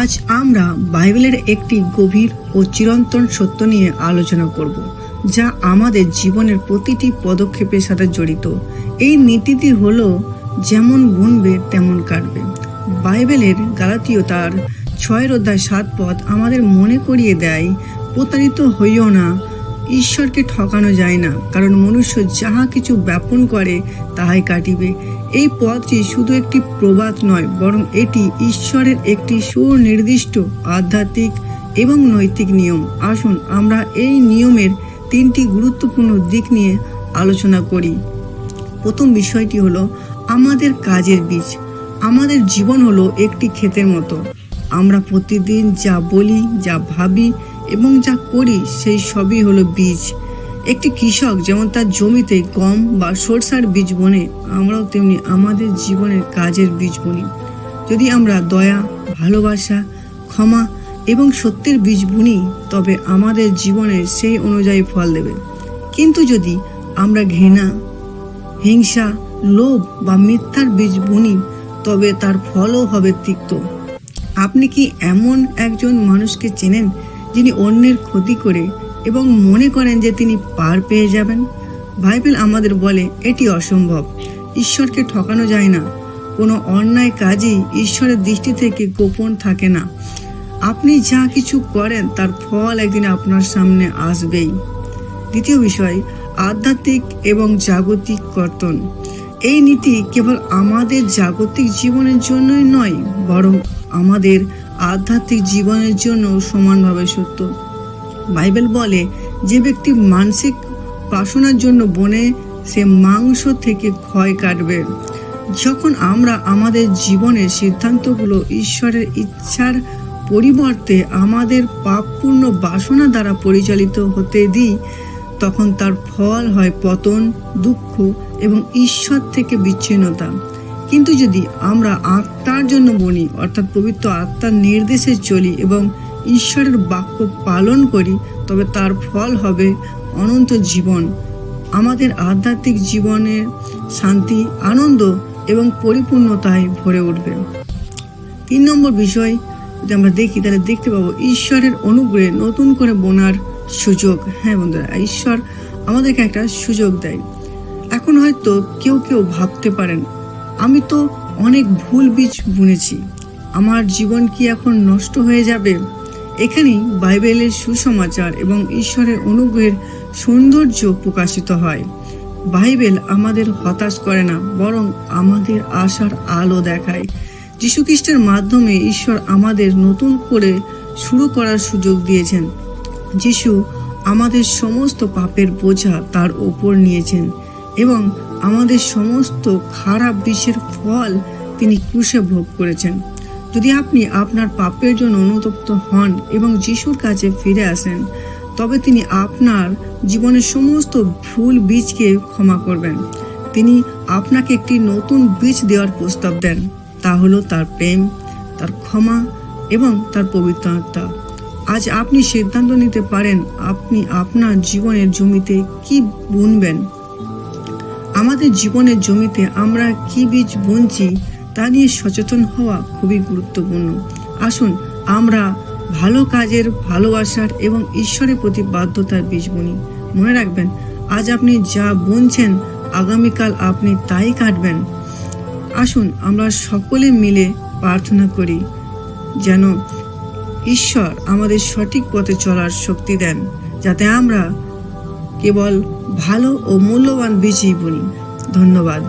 আজ আমরা বাইবেলের একটি গভীর ও চিরন্তন সত্য নিয়ে আলোচনা করব, যা আমাদের জীবনের প্রতিটি পদক্ষেপের সাথে জড়িত। এই নীতিটি হল, যেমন গুনবে, তেমন কাটবে। বাইবেলের গালাতীয় তার ছয়ের অধ্যায় সাত পথ আমাদের মনে করিয়ে দেয়, প্রতারিত হইও না ঈশ্বরকে ঠকানো যায় না, কারণ মনুষ্য যাহা কিছু ব্যাপন করে, তাহাই কাটিবে। এই পথটি শুধু একটি প্রবাদ নয়, বরং এটি ঈশ্বরের একটি সুনির্দিষ্ট আধ্যাত্মিক এবং নৈতিক নিয়ম। আসুন, আমরা এই নিয়মের তিনটি গুরুত্বপূর্ণ দিক নিয়ে আলোচনা করি। প্রথম বিষয়টি হলো, আমাদের কাজের বীজ। আমাদের জীবন হলো একটি ক্ষেতের মতো। আমরা প্রতিদিন যা বলি, যা ভাবি এবং যা করি সেই সবই হলো বীজ। একটি কৃষক যেমন তার জমিতে গম বা সরষার বীজ বনে, আমরাও তেমনি আমাদের জীবনের কাজের বীজ বুনি। যদি আমরা দয়া, ভালোবাসা, ক্ষমা এবং সত্যের বীজ বুনি, তবে আমাদের জীবনে সেই অনুযায়ী ফল দেবে। কিন্তু যদি আমরা ঘৃণা, হিংসা, লোভ বা মিথ্যার বীজ বুনি, তবে তার ফলও হবে তিক্ত। আপনি কি এমন একজন মানুষকে চেনেন যিনি অন্যের ক্ষতি করে এবং মনে করেন যে তিনি পার পেয়ে যাবেন। বাইবেল আমাদের বলে, এটি অসম্ভব। ঈশ্বরকে ঠকানো যায় না। কোনো অন্যায় কাজই ঈশ্বরের দৃষ্টি থেকে গোপন থাকে না। আপনি যা কিছু করেন, তার ফল একদিন আপনার সামনে আসবেই। দ্বিতীয় বিষয়, আধ্যাত্মিক এবং জাগতিক কর্তন। এই নীতি কেবল আমাদের জাগতিক জীবনের জন্যই নয়, বরং আমাদের আধ্যাত্মিক জীবনের জন্য সমানভাবে সত্য। বাইবেল বলে, যে ব্যক্তি মানসিক বাসনার জন্য বনে, সে মাংস থেকে ক্ষয় কাটবে। যখন আমরা আমাদের জীবনের সিদ্ধান্তগুলো ঈশ্বরের ইচ্ছার পরিবর্তে আমাদের পাপপূর্ণ বাসনা দ্বারা পরিচালিত হতে দিই, তখন তার ফল হয় পতন, দুঃখ এবং ঈশ্বর থেকে বিচ্ছিন্নতা। কিন্তু যদি আমরা আত্মার জন্য বনি অর্থাৎ পবিত্র আত্মার নির্দেশে চলি এবং ঈশ্বরের বাক্য পালন করি, তবে তার ফল হবে অনন্ত জীবন। আমাদের আধ্যাত্মিক জীবনের শান্তি, আনন্দ এবং পরিপূর্ণতায় ভরে উঠবে। তিন নম্বর বিষয় যদি আমরা দেখি, তাহলে দেখতে পাবো ঈশ্বরের অনুগ্রহে নতুন করে বোনার সুযোগ। হ্যাঁ বন্ধুরা, ঈশ্বর আমাদেরকে একটা সুযোগ দেয়। এখন হয়তো কেউ কেউ ভাবতে পারেন আমি তো অনেক ভুল বীজ বুনেছি। আমার জীবন কি এখন নষ্ট হয়ে যাবে? এখানেই বাইবেলের সুসমাচার এবং ঈশ্বরের অনুগ্রহের সৌন্দর্য প্রকাশিত হয়। বাইবেল আমাদের হতাশ করে না, বরং আমাদের আশার আলো দেখায়। যীশুখ্রিস্টের মাধ্যমে ঈশ্বর আমাদের নতুন করে শুরু করার সুযোগ দিয়েছেন। যিশু আমাদের সমস্ত পাপের বোঝা তার ওপর নিয়েছেন। এবং আমাদের সমস্ত খারাপ বিষের ফল তিনি ক্রুশে ভোগ করেছেন। যদি আপনি আপনার পাপের জন্য অনুতপ্ত হন এবং যিশুর কাছে ফিরে আসেন, তবে তিনি আপনার জীবনের সমস্ত ভুল বীজকে ক্ষমা করবেন। তিনি আপনাকে একটি নতুন বীজ দেওয়ার প্রস্তাব দেন। তা হলো তার প্রেম, তার ক্ষমা এবং তার পবিত্রতা। আজ আপনি সিদ্ধান্ত নিতে পারেন আপনি আপনার জীবনের জমিতে কি বুনবেন। আমাদের জীবনের জমিতে আমরা কি বীজ বুনছি তা নিয়ে সচেতন হওয়া খুবই গুরুত্বপূর্ণ। আসুন, আমরা ভালো কাজের ভালোবাসার এবং ঈশ্বরের প্রতি বাধ্যতার বীজ বুনি। মনে রাখবেন, আজ আপনি যা বুনছেন, আগামীকাল আপনি তাই কাটবেন। আসুন, আমরা সকলে মিলে প্রার্থনা করি যেন ঈশ্বর আমাদের সঠিক পথে চলার শক্তি দেন, যাতে আমরা কেবল ভালো ও মূল্যবান বীজই বলি ধন্যবাদ।